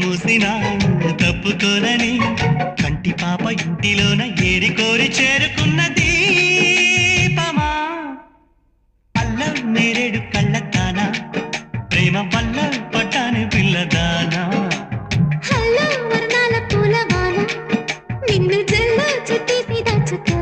చూసినా తప్పుకోనని కంటి పాప ఇంటిలోన ఏరి కోరి చేరుకున్న దీపమా అల్లం నేరేడు కళ్ళతానా? ప్రేమ వల్ల పట్టాను పిల్లదానా? హల్లో నిన్ను జల్లో చుట్టేసి దాచుకో